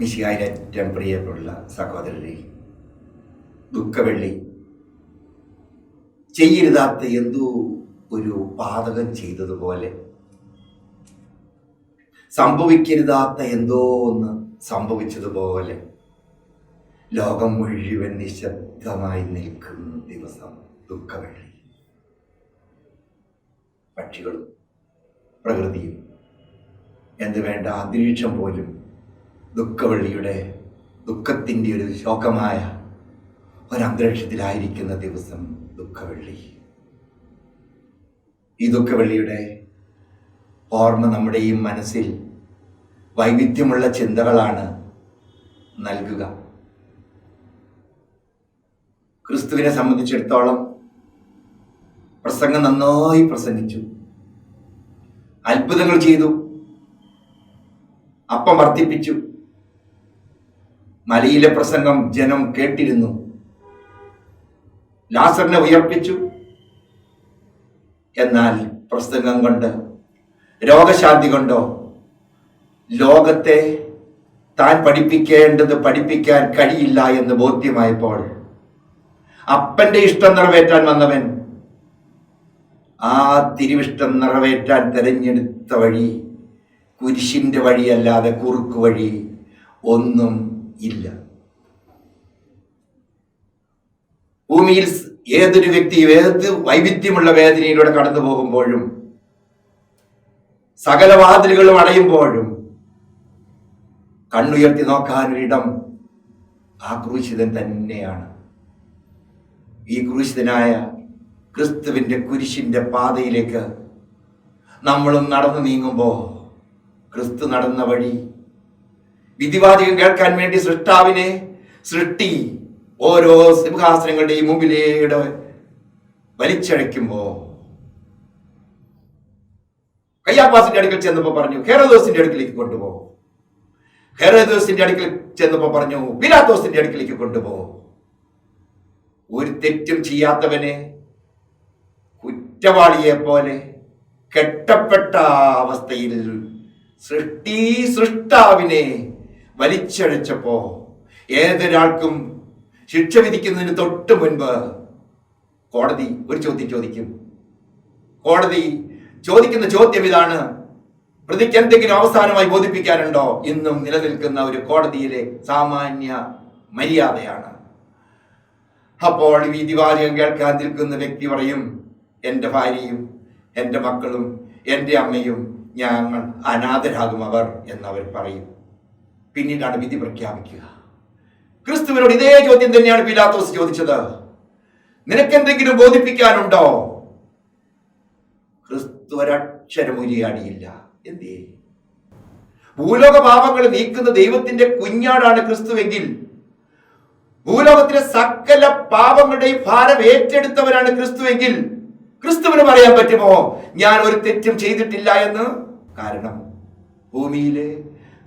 മിശിഹായിൽ ഏറ്റവും പ്രിയപ്പെട്ട സഹോദരരെ ദുഃഖവെള്ളി. ചെയ്യരുതാത്ത എന്തോ ഒരു പാതകം ചെയ്തതുപോലെ. സംഭവിക്കരുതാത്ത എന്തോ ഒന്ന് സംഭവിച്ചതുപോലെ. ലോകം മുഴുവൻ നിശബ്ദമായി നിൽക്കുന്ന ദിവസം ദുഃഖവെള്ളി. പക്ഷികളും പ്രകൃതിയും. എന്ത് വേണ്ട അന്തരീക്ഷം പോലും ദുഃഖവെള്ളിയുടെ ദുഃഖത്തിന്റെ ഒരു ശോകമായ ഒരന്തരീക്ഷത്തിലായിരിക്കുന്ന ദിവസം ദുഃഖവെള്ളി. ഈ ദുഃഖവെള്ളിയുടെ ഓർമ്മ നമ്മുടെ ഈ മനസ്സിൽ വൈവിധ്യമുള്ള ചിന്തകളാണ് നൽകുക. ക്രിസ്തുവിനെ സംബന്ധിച്ചിടത്തോളം പ്രസംഗം നന്നായി പ്രസംഗിച്ചു. അത്ഭുതങ്ങൾ ചെയ്തു. അപ്പം വർദ്ധിപ്പിച്ചു. മലയിലെ പ്രസംഗം ജനം കേട്ടിരുന്നു. ലാസറിനെ ഉയർപ്പിച്ചു. എന്നാൽ പ്രസംഗം കൊണ്ട്? രോഗശാന്തി കൊണ്ടോ? ലോകത്തെ താൻ പഠിപ്പിക്കേണ്ടത് പഠിപ്പിക്കാൻ കഴിയില്ല എന്ന് ബോധ്യമായപ്പോൾ അപ്പന്റെ ഇഷ്ടം നിറവേറ്റാൻ വന്നവൻ ആ തിരുവിഷ്ടം നിറവേറ്റാൻ തെരഞ്ഞെടുത്ത വഴി കുരിശിന്റെ വഴിയല്ലാതെ കുറുക്ക് വഴി ഒന്നും ഇല്ല. ഭൂമിയിൽ ഏതൊരു വ്യക്തി ഏത് വൈവിധ്യമുള്ള വേദനയിലൂടെ കടന്നു പോകുമ്പോഴും സകല വാതിലുകളും അടയുമ്പോഴും കണ്ണുയർത്തി നോക്കാനൊരിടം ആ ക്രൂശിതൻ തന്നെയാണ്. ഈ ക്രൂശിതനായ ക്രിസ്തുവിന്റെ കുരിശിന്റെ പാതയിലേക്ക് നമ്മളും നടന്നു നീങ്ങുമ്പോൾ ക്രിസ്തു നടന്ന വഴി വിധിവാചകം കേൾക്കാൻ വേണ്ടി സൃഷ്ടാവിനെ സൃഷ്ടി. ഓരോ സിംഹാസനങ്ങളുടെയും മുമ്പിലേടെ വലിച്ചഴയ്ക്കുമ്പോ കയ്യാപ്പാസിന്റെ അടുക്കൽ ചെന്നപ്പോ പറഞ്ഞു ഹെറോദോസിന്റെ അടുക്കിലേക്ക് കൊണ്ടുപോ. ഹെറോദോസിന്റെ അടുക്കൽ ചെന്നപ്പോ പറഞ്ഞു പിലാത്തോസിന്റെ അടുക്കിലേക്ക് കൊണ്ടുപോ. ഒരു തെറ്റും ചെയ്യാത്തവനെ കുറ്റവാളിയെ പോലെ കെട്ടപ്പെട്ട അവസ്ഥയിൽ സൃഷ്ടി സൃഷ്ടാവിനെ വലിച്ചഴച്ചപ്പോ ഏതൊരാൾക്കും ശിക്ഷ വിധിക്കുന്നതിന് തൊട്ട് മുൻപ് കോടതി ഒരു ചോദ്യം ചോദിക്കും. കോടതി ചോദിക്കുന്ന ചോദ്യം ഇതാണ് പ്രതിക്ക് എന്തെങ്കിലും അവസാനമായി ബോധിപ്പിക്കാനുണ്ടോ? ഇന്നും നിലനിൽക്കുന്ന ഒരു കോടതിയിലെ സാമാന്യ മര്യാദയാണ്. അപ്പോൾ വിധിവാചകം കേൾക്കാൻ നിൽക്കുന്ന വ്യക്തി പറയും എന്റെ ഭാര്യയും എന്റെ മക്കളും എന്റെ അമ്മയും ഞങ്ങൾ അനാഥരാകും അവർ എന്നവർ പറയും. പിന്നീടാണ് വിധി പ്രഖ്യാപിക്കുക. ക്രിസ്തുവിനോട് ഇതേ ചോദ്യം തന്നെയാണ് പിലാത്തോസ് ചോദിച്ചത്. നിനക്കെന്തെങ്കിലും ബോധിപ്പിക്കാനുണ്ടോ? ക്രിസ്തു ഒരക്ഷരം ഉരിയാടിയില്ല എന്തേ ഭൂലോക പാപങ്ങൾ നീക്കുന്ന ദൈവത്തിന്റെ കുഞ്ഞാടാണ് ക്രിസ്തുവെങ്കിൽ ഭൂലോകത്തിലെ സകല പാപങ്ങളുടെയും ഭാരം ഏറ്റെടുത്തവനാണ് ക്രിസ്തുവെങ്കിൽ ക്രിസ്തുവിന് പറയാൻ പറ്റുമോ? ഞാൻ ഒരു തെറ്റും ചെയ്തിട്ടില്ല എന്ന്? കാരണം ഭൂമിയിലെ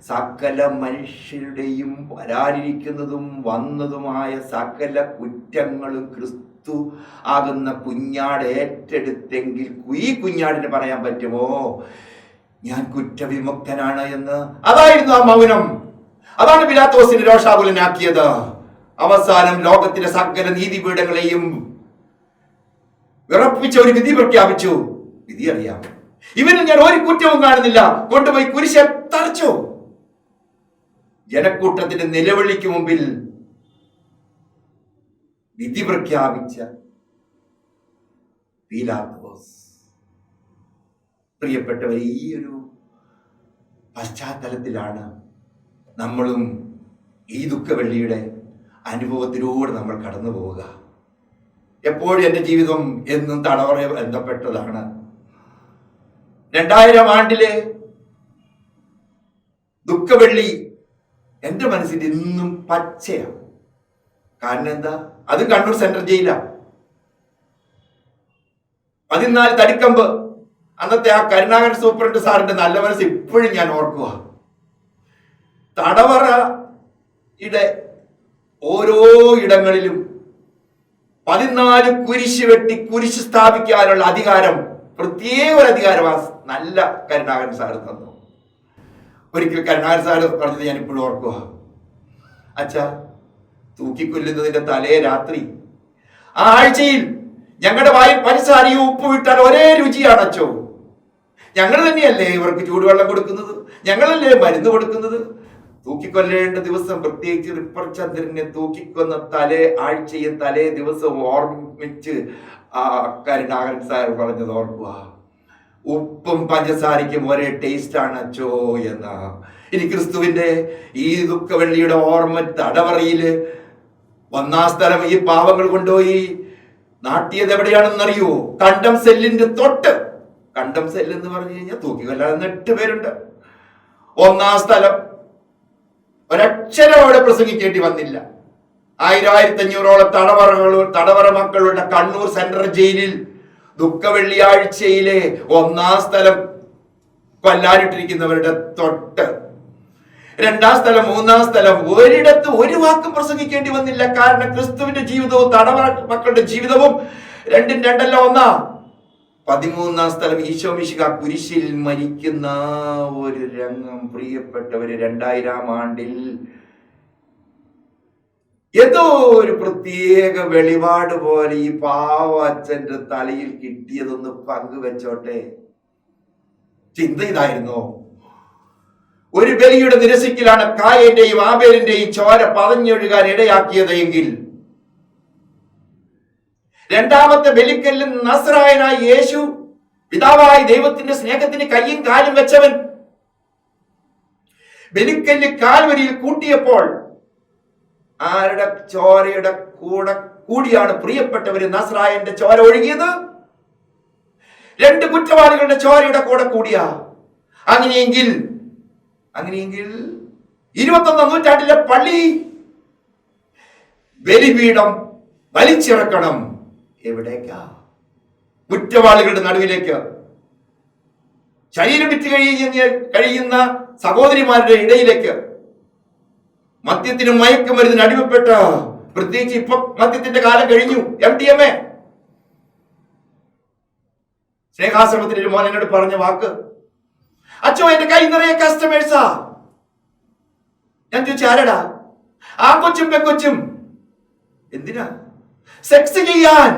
സകല മനുഷ്യരുടെയും വരാനിരിക്കുന്നതും വന്നതുമായ സകല കുറ്റങ്ങളും ക്രിസ്തു ആകുന്ന കുഞ്ഞാട് ഏറ്റെടുത്തെങ്കിൽ ഈ കുഞ്ഞാടിന് പറയാൻ പറ്റുമോ? ഞാൻ കുറ്റവിമുക്തനാണ് എന്ന്. അതായിരുന്നു ആ മൗനം. അതാണ് പിലാത്തോസിന് രോഷാകുലനാക്കിയത്. അവസാനം ലോകത്തിലെ സകല നീതിപീഠങ്ങളെയും വിറപ്പിച്ച ഒരു വിധി പ്രഖ്യാപിച്ചു. വിധി അറിയാം. ഇവന് ഞാൻ ഒരു കുറ്റവും കാണുന്നില്ല. കൊണ്ടുപോയി കുരിശെ തറച്ചു. ജനക്കൂട്ടത്തിന്റെ നിലവിളിക്ക് മുമ്പിൽ വിധി പ്രഖ്യാപിച്ച പീലാത്തോസ് പ്രിയപ്പെട്ടവർ ഈ ഒരു പശ്ചാത്തലത്തിലാണ് നമ്മളും ഈ ദുഃഖവെള്ളിയുടെ അനുഭവത്തിലൂടെ നമ്മൾ കടന്നു പോവുക. എപ്പോഴും എന്റെ ജീവിതം എന്നും തടവറ ബന്ധപ്പെട്ടതാണ്. രണ്ടായിരം ആണ്ടിലെ ദുഃഖവെള്ളി എന്റെ മനസ്സിൽ ഇന്നും പച്ചയാണ് കാരണം എന്താ? അതും കണ്ണൂർ സെൻട്രൽ ജയിലാണ് പതിനാല് തടിക്കമ്പ്. അന്നത്തെ ആ കരുണാകരൻ സൂപ്രണ്ട് സാറിന്റെ നല്ല മനസ്സ് ഇപ്പോഴും ഞാൻ ഓർക്കുക തടവറയുടെ ഓരോ ഇടങ്ങളിലും പതിനാല് കുരിശ് വെട്ടി കുരിശ് സ്ഥാപിക്കാനുള്ള അധികാരം പ്രത്യേക ഒരു അധികാരം ആ നല്ല കരുണാകരൻ സാർ തന്നു. ഒരിക്കൽ കരുണാകർ സാറ് പറഞ്ഞത് ഞാൻ ഇപ്പോഴും ഓർക്കുക അച്ഛ തൂക്കിക്കൊല്ലുന്നതിന്റെ തലേ രാത്രി. ആ ആഴ്ചയിൽ ഞങ്ങളുടെ വായിൽ പഞ്ചസാരയും ഉപ്പ് വിട്ടാൽ ഒരേ രുചിയാണ് അടച്ചോ ഞങ്ങൾ തന്നെയല്ലേ ഇവർക്ക് ചൂടുവെള്ളം കൊടുക്കുന്നത്? ഞങ്ങളല്ലേ മരുന്ന് കൊടുക്കുന്നത്? തൂക്കിക്കൊല്ലേണ്ട ദിവസം പ്രത്യേകിച്ച് റിപ്പർ ചന്ദ്രനെ തൂക്കിക്കൊന്ന തലേ ആഴ്ചയും തലേ ദിവസവും ഓർമ്മിച്ച് ആ കരുണാകരൻ സാർ പറഞ്ഞത് ഓർക്കുക ഉപ്പും പഞ്ചസാരയ്ക്കും ഒരേ ടേസ്റ്റ് ആണ് അച്ചോ എന്ന. ഇനി ക്രിസ്തുവിന്റെ ഈ ദുഃഖവെള്ളിയുടെ ഓർമ്മ തടവറയിൽ ഒന്നാം സ്ഥലം ഈ പാവങ്ങൾ കൊണ്ടുപോയി. നാട്ടിയത് എവിടെയാണെന്നറിയോ കണ്ടം സെല്ലിന്റെ തൊട്ട്. കണ്ടം സെല്ല് എന്ന് പറഞ്ഞു കഴിഞ്ഞാൽ തൂക്കിക്കൊല്ലാതെ എട്ട് പേരുണ്ട്. ഒന്നാം സ്ഥലം. ഒരക്ഷരം അവിടെ പ്രസംഗിക്കേണ്ടി വന്നില്ല. ആയിരം ആയിരത്തി അഞ്ഞൂറോളം തടവറകളും തടവറ മക്കളുടെ കണ്ണൂർ സെൻട്രൽ ജയിലിൽ ദുഃഖ വെള്ളിയാഴ്ചയിലെ ഒന്നാം സ്ഥലം കൊല്ലാനിട്ടിരിക്കുന്നവരുടെ തൊട്ട്. രണ്ടാം സ്ഥലം മൂന്നാം സ്ഥലം ഒരിടത്ത് ഒരു വാക്കും പ്രസംഗിക്കേണ്ടി വന്നില്ല. കാരണം ക്രിസ്തുവിന്റെ ജീവിതവും തടവ മക്കളുടെ ജീവിതവും രണ്ടും രണ്ടല്ല ഒന്നാ. പതിമൂന്നാം സ്ഥലം ഈശോ മിശിക കുരിശിൽ മരിക്കുന്ന ഒരു രംഗം പ്രിയപ്പെട്ടവര് രണ്ടായിരം ആണ്ടിൽ ഏതോ ഒരു പ്രത്യേക വെളിപാട് പോലെ ഈ പാവ അച്ഛന്റെ തലയിൽ കിട്ടിയതൊന്ന് പങ്കുവെച്ചോട്ടെ. ചിന്ത ഇതായിരുന്നോ? ഒരു ബലിയുടെ നിരസിക്കലാണ് കായന്റെയും ആബേലിന്റെയും ചോര പതഞ്ഞൊഴുകാൻ ഇടയാക്കിയത് എങ്കിൽ. രണ്ടാമത്തെ ബലിക്കല്ലിൽ നസ്രായനായ യേശു പിതാവായ ദൈവത്തിന്റെ സ്നേഹത്തിന് കയ്യും കാലും വെച്ചവൻ. ബലിക്കല്ല് കാൽവരിയിൽ കൂട്ടിയപ്പോൾ ആരുടെ ചോരയുടെ കൂടെ കൂടിയാണ് പ്രിയപ്പെട്ടവര് നസ്രായന്റെ ചോര ഒഴുകിയത്? രണ്ട് കുറ്റവാളികളുടെ ചോരയുടെ കൂടെ കൂടിയാ. അങ്ങനെയെങ്കിൽ അങ്ങനെയെങ്കിൽ ഇരുപത്തൊന്നാം നൂറ്റാണ്ടിലെ പള്ളി ബലിപീഠം വലിച്ചിറക്കണം. എവിടേക്കാ? കുറ്റവാളികളുടെ നടുവിലേക്ക്. ശരീരം വിറ്റ് കഴിയുന്ന സഹോദരിമാരുടെ ഇടയിലേക്ക്. മദ്യത്തിനും മയക്കുമരുന്നിന് അടിമപ്പെട്ട പ്രത്യേകിച്ച് ഇപ്പൊ മദ്യത്തിന്റെ കാലം കഴിഞ്ഞു. എം ഡി എം എ ഒരു മോൻ എന്നോട് പറഞ്ഞ വാക്ക്. അച്ഛോ എന്റെ കൈ നിറയെ കസ്റ്റമേഴ്സാ ഞാൻ ചോദിച്ചു ആരടാ? ആ കൊച്ചും പെക്കൊച്ചും എന്തിനാ? സെക്സ് ചെയ്യാൻ.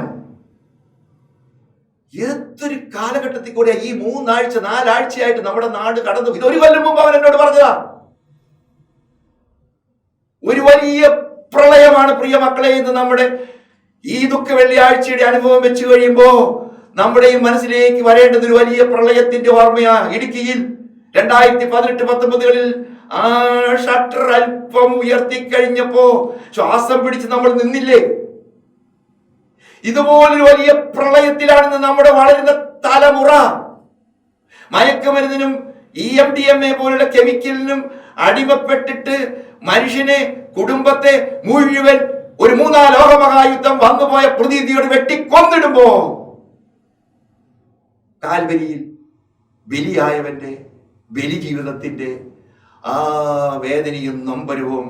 ഏതൊരു കാലഘട്ടത്തിൽ കൂടെ ഈ മൂന്നാഴ്ച നാലാഴ്ചയായിട്ട് നമ്മുടെ നാട് കടന്നു. ഇതൊരു കൊല്ലം മുമ്പ് അവൻ എന്നോട് പറഞ്ഞതാ. ഒരു വലിയ പ്രളയമാണ് പ്രിയ മക്കളെ ഇന്ന് നമ്മുടെ ഈ ദുഃഖ വെള്ളിയാഴ്ചയുടെ അനുഭവം വെച്ച് കഴിയുമ്പോ നമ്മുടെ ഈ മനസ്സിലേക്ക് വരേണ്ടത് ഒരു വലിയ പ്രളയത്തിന്റെ ഓർമ്മയാ. ഇടുക്കിയിൽ രണ്ടായിരത്തി പതിനെട്ട് പത്തൊമ്പതുകളിൽ ആ ഷട്ടർ അല്പം ഉയർത്തി കഴിഞ്ഞപ്പോ ശ്വാസം പിടിച്ച് നമ്മൾ നിന്നില്ലേ? ഇതുപോലൊരു വലിയ പ്രളയത്തിലാണെന്ന് നമ്മുടെ വളരുന്ന തലമുറ. മയക്കുമരുന്നിനും E M D M A പോലുള്ള കെമിക്കലിനും അടിമപ്പെട്ടിട്ട് മനുഷ്യനെ കുടുംബത്തെ മുഴുവൻ ഒരു മൂന്നാം ലോകമഹായുദ്ധം വന്നുപോയ പ്രതീതിയോട് വെട്ടിക്കൊന്നിടുമ്പോ കാൽവരിയിൽ ബലിയായവന്റെ ബലി ജീവിതത്തിന്റെ ആ വേദനയും നൊമ്പരവും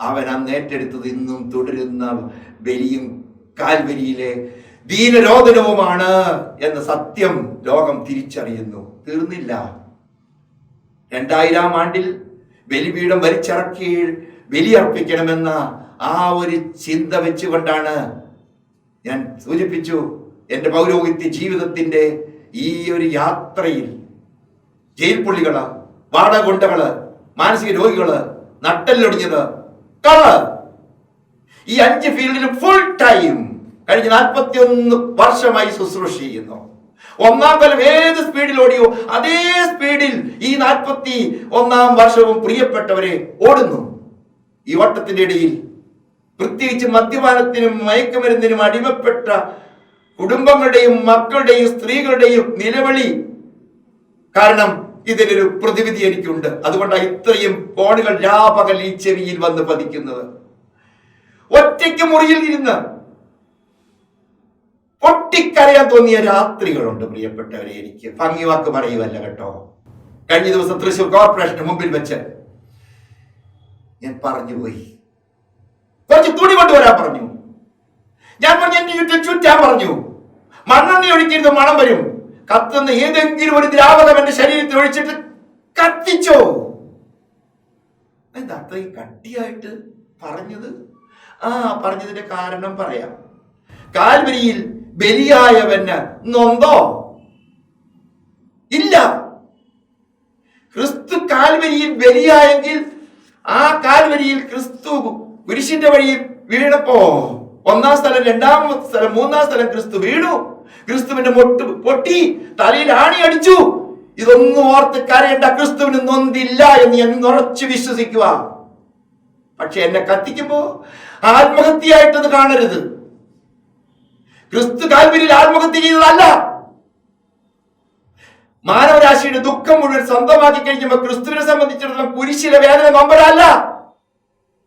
അവൻ അന്ന് ഏറ്റെടുത്തത് ഇന്നും തുടരുന്ന ബലിയും കാൽവരിയിലെ ദീനരോധനവുമാണ് എന്ന സത്യം ലോകം തിരിച്ചറിയുന്നു. തീർന്നില്ല. രണ്ടായിരം ആണ്ടിൽ ബലിപീഠം വലിച്ചിറക്കി ബലിയർപ്പിക്കണമെന്ന ആ ഒരു ചിന്ത വെച്ചുകൊണ്ടാണ് ഞാൻ സൂചിപ്പിച്ചു എന്റെ പൗരോഹിത്യ ജീവിതത്തിന്റെ ഈ ഒരു യാത്രയിൽ ജയിൽ പുള്ളികൾ വാടകൊണ്ടകൾ മാനസിക രോഗികൾ നട്ടല്ലൊടിഞ്ഞത്. കൾ! ഈ അഞ്ച് ഫീൽഡിലും ഫുൾ ടൈം കഴിഞ്ഞ നാൽപ്പത്തി ഒന്ന് വർഷമായി ശുശ്രൂഷ ചെയ്യുന്നു. ഒന്നാം കൊല്ലം ഏത് സ്പീഡിൽ ഓടിയോ അതേ സ്പീഡിൽ ഈ നാൽപ്പത്തി ഒന്നാം വർഷവും പ്രിയപ്പെട്ടവരെ ഓടുന്നു. ഈ വട്ടത്തിന്റെ ഇടയിൽ പ്രത്യേകിച്ച് മദ്യപാനത്തിനും മയക്കുമരുന്നിനും അടിമപ്പെട്ട കുടുംബങ്ങളുടെയും മക്കളുടെയും സ്ത്രീകളുടെയും നിലവിളി കാരണം ഇതിനൊരു പ്രതിവിധി എനിക്കുണ്ട്. അതുകൊണ്ടാണ് ഇത്രയും കോണുകൾ രാപകൽ ഈ ചെവിയിൽ വന്ന് പതിക്കുന്നത്. ഒറ്റയ്ക്ക് മുറിയിൽ ഇരുന്ന് പൊട്ടിക്കരയാൻ തോന്നിയ രാത്രികളുണ്ട് പ്രിയപ്പെട്ടവരെ എനിക്ക് ഭംഗി വാക്ക് പറയുവല്ല കേട്ടോ. കഴിഞ്ഞ ദിവസം തൃശൂർ കോർപ്പറേഷന് മുമ്പിൽ വെച്ച് ഞാൻ പറഞ്ഞു പോയി. കുറച്ച് തുണി കൊണ്ടുവരാൻ പറഞ്ഞു. ഞാൻ പറഞ്ഞു എന്റെ ചുറ്റും ചുറ്റാൻ പറഞ്ഞു. മണ്ണെണ്ണി ഒഴിക്കരുത് മണം വരും. കത്തുന്ന ഏതെങ്കിലും ഒരു ദ്രാവകം എന്റെ ശരീരത്തിൽ ഒഴിച്ചിട്ട് കത്തിച്ചോ. എന്താ അത്രയും കട്ടിയായിട്ട് പറഞ്ഞത്? ആ പറഞ്ഞതിന്റെ കാരണം പറയാം. കാൽവരിയിൽ ബലിയായവന് നൊന്തോ? ഇല്ല. ക്രിസ്തു കാൽവരിയിൽ ബലിയായെങ്കിൽ ആ കാൽവരിയിൽ ക്രിസ്തു കുരിശിന്റെ വഴിയിൽ വീണപ്പോ? ഒന്നാം സ്ഥലം രണ്ടാം സ്ഥലം മൂന്നാം സ്ഥലം ക്രിസ്തു വീണു. ക്രിസ്തുവിന്റെ മൊട്ട് പൊട്ടി തലയിൽ ആണി അടിച്ചു. ഇതൊന്നും ഓർത്ത് കരയേണ്ട ക്രിസ്തുവിന് നൊന്തില്ല എന്ന് ഞാൻ ഉറച്ചു വിശ്വസിക്കുക പക്ഷെ എന്നെ കത്തിക്കുമ്പോ ആത്മഹത്യയായിട്ടത് കാണരുത്. ക്രിസ്തു കാൽവരിൽ ആത്മഹത്യ ചെയ്തതല്ല. മാനവരാശിയുടെ ദുഃഖം മുഴുവൻ സ്വന്തമാക്കി കഴിഞ്ഞപ്പോൾ ക്രിസ്തുവിനെ സംബന്ധിച്ചിടത്തോളം കുരിശിലെ വേദന നമ്പരല്ല.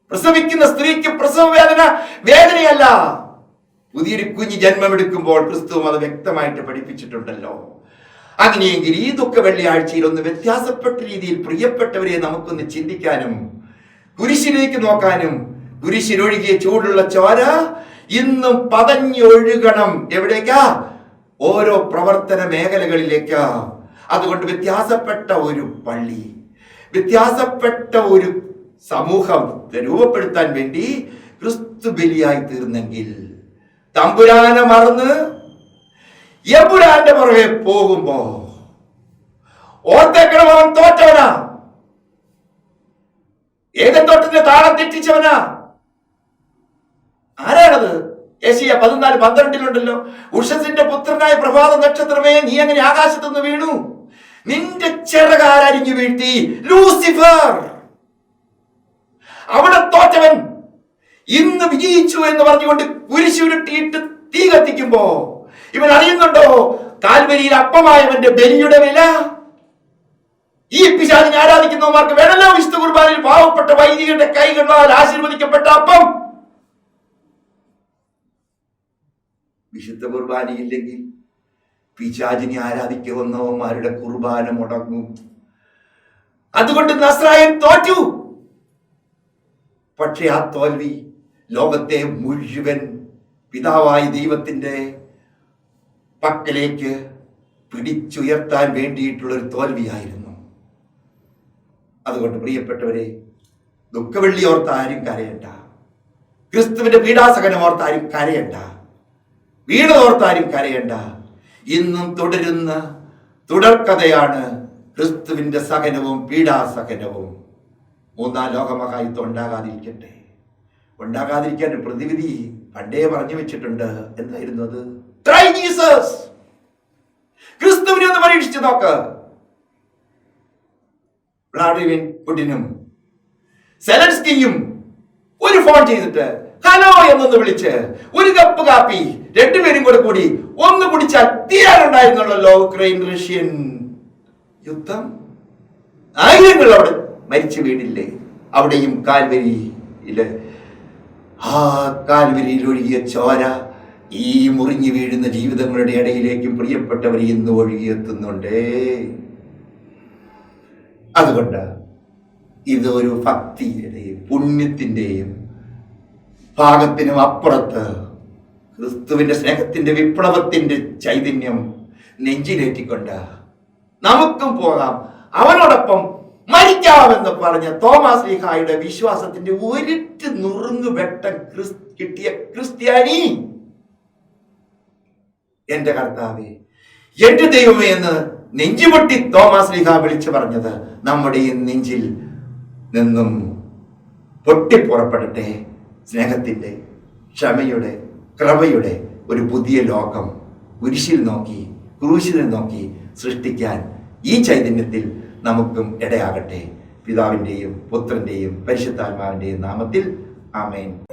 പ്രസവിക്കുന്ന സ്ത്രീക്ക് പ്രസവ വേദന വേദനയല്ല. പുതിയൊരു കുഞ്ഞ് ജന്മമെടുക്കുമ്പോൾ ക്രിസ്തു അത് വ്യക്തമായിട്ട് പഠിപ്പിച്ചിട്ടുണ്ടല്ലോ. അങ്ങനെയെങ്കിൽ ഈ ദുഃഖ വെള്ളിയാഴ്ചയിൽ ഒന്ന് വ്യത്യാസപ്പെട്ട രീതിയിൽ പ്രിയപ്പെട്ടവരെ നമുക്കൊന്ന് ചിന്തിക്കാനും കുരിശിലേക്ക് നോക്കാനും കുരിശിലൊഴുകിയ ചൂടുള്ള ചോര ഇന്നും പതഞ്ഞൊഴുകണം. എവിടേക്കാ? ഓരോ പ്രവർത്തന മേഖലകളിലേക്കാ. അതുകൊണ്ട് വ്യത്യാസപ്പെട്ട ഒരു പള്ളി വ്യത്യാസപ്പെട്ട ഒരു സമൂഹം രൂപപ്പെടുത്താൻ വേണ്ടി ക്രിസ്തു ബലിയായി തീർന്നെങ്കിൽ തമ്പുരാനെ മറന്ന് യമ്പുരാന്റെ പുറകെ പോകുമ്പോ ഓർത്തേക്കണം തോറ്റവനാ. ഏകത്തോട്ടത്തിന്റെ താളം തെറ്റിച്ചവനാ. ആരാണത്? ഏഷ്യ പതിനാല് പന്ത്രണ്ടിലുണ്ടല്ലോ. ഉഷസിന്റെ പുത്രനായ പ്രഭാത നക്ഷത്രമേ നീ അങ്ങനെ ആകാശത്തുനിന്ന് വീണു? നിന്റെ ചിറകാരരിഞ്ഞു വീഴ്ത്തി ലൂസിഫർ. അവിടെ തോറ്റവൻ ഇന്ന് വിജയിച്ചു എന്ന് പറഞ്ഞുകൊണ്ട് കുരിശുരുട്ടിയിട്ട് തീ കത്തിക്കുമ്പോ ഇവൻ അറിയുന്നുണ്ടോ? കാൽവരിയിൽ അപ്പമായവന്റെ ബലിയുടെ വില. ഈ പിശാദിനെ ആരാധിക്കുന്നവർക്ക് വേണമല്ലോ വിശുദ്ധ കുർബാനയിൽ പാവപ്പെട്ട വൈദികരുടെ കൈകളാൽ ആശീർവദിക്കപ്പെട്ട അപ്പം. വിശുദ്ധ കുർബാന ഇല്ലെങ്കിൽ ആരാധിക്ക ആരാധിക്കുന്നവന്മാരുടെ കുർബാന മുടങ്ങും. അതുകൊണ്ട് നസ്രായൻ തോറ്റു. പക്ഷെ ആ തോൽവി ലോകത്തെ മുഴുവൻ പിതാവായ ദൈവത്തിന്റെ പക്കലേക്ക് പിടിച്ചുയർത്താൻ വേണ്ടിയിട്ടുള്ള ഒരു തോൽവിയായിരുന്നു. അതുകൊണ്ട് പ്രിയപ്പെട്ടവരെ ദുഃഖവെള്ളി ഓർത്ത് ആരും കരയണ്ട. ക്രിസ്തുവിന്റെ പീഡാസകനം ഓർത്ത് ആരും കരയണ്ട. വീണതോർത്ത് ഓർത്താരും കരയണ്ട. ഇന്നും തുടരുന്ന തുടർക്കഥയാണ് ക്രിസ്തുവിന്റെ സഹനവും പീഡാസഹനവും. മൂന്നാം ലോകമഹായുദ്ധം ഉണ്ടാകാതിരിക്കട്ടെ. ഉണ്ടാകാതിരിക്കാൻ പ്രതിവിധി പണ്ടേ പറഞ്ഞു വെച്ചിട്ടുണ്ട് എന്തായിരുന്നു അത്. ക്രിസ്തുവിനെ ഒന്ന് പരീക്ഷിച്ചു നോക്ക്. വ്ളാഡിമിർ പുടിനും സെലൻസ്കിയും ഒരു ഫോൺ ചെയ്തിട്ട് ഹലോ എന്നൊന്ന് വിളിച്ച്. ഒരു കപ്പ് കാപ്പി രണ്ടുപേരും കൂടെ കൂടി ഒന്ന് കുടിച്ചാൽ തീരാനുണ്ടായിരുന്നുള്ളല്ലോ ഉക്രൈൻ റഷ്യൻ. യുദ്ധം? ആയിരങ്ങൾ അവിടെ മരിച്ചു വീണില്ലേ? അവിടെയും കാൽവരിയിൽ. ആ കാൽവരിയിൽ ഒഴുകിയ ചോര ഈ മുറിഞ്ഞു വീഴുന്ന ജീവിതങ്ങളുടെ ഇടയിലേക്കും പ്രിയപ്പെട്ടവർ ഇന്ന് ഒഴുകിയെത്തുന്നുണ്ടേ. അതുകൊണ്ട് ഇതൊരു ഭക്തിയുടെയും പുണ്യത്തിന്റെയും ഭാഗത്തിനും അപ്പുറത്ത് ക്രിസ്തുവിന്റെ സ്നേഹത്തിന്റെ വിപ്ലവത്തിന്റെ ചൈതന്യം നെഞ്ചിലേറ്റിക്കൊണ്ട് നമുക്കും പോകാം. അവനോടൊപ്പം മരിക്കാമെന്ന് പറഞ്ഞ തോമസ് ലീഹായുടെ വിശ്വാസത്തിന്റെ ഒരിറ്റ് നുറുങ്ങു വെട്ടം ക്രിസ് കിട്ടിയ ക്രിസ്ത്യാനി. എന്റെ കർത്താവെ എന്റെ ദൈവമേ എന്ന് നെഞ്ചുപൊട്ടി തോമസ് ലീഹ വിളിച്ചു പറഞ്ഞത് നമ്മുടെ ഈ നെഞ്ചിൽ നിന്നും പൊട്ടിപ്പുറപ്പെടട്ടെ. സ്നേഹത്തിന്റെ ക്ഷമയുടെ കൃപയുടെ ഒരു പുതിയ ലോകം കുരിശിൽ നോക്കി ക്രൂശിനെ നോക്കി സൃഷ്ടിക്കാൻ ഈ ചൈതന്യത്തിൽ നമുക്കും ഇടയാകട്ടെ. പിതാവിന്റെയും പുത്രന്റെയും പരിശുദ്ധാത്മാവിന്റെയും നാമത്തിൽ ആമേൻ.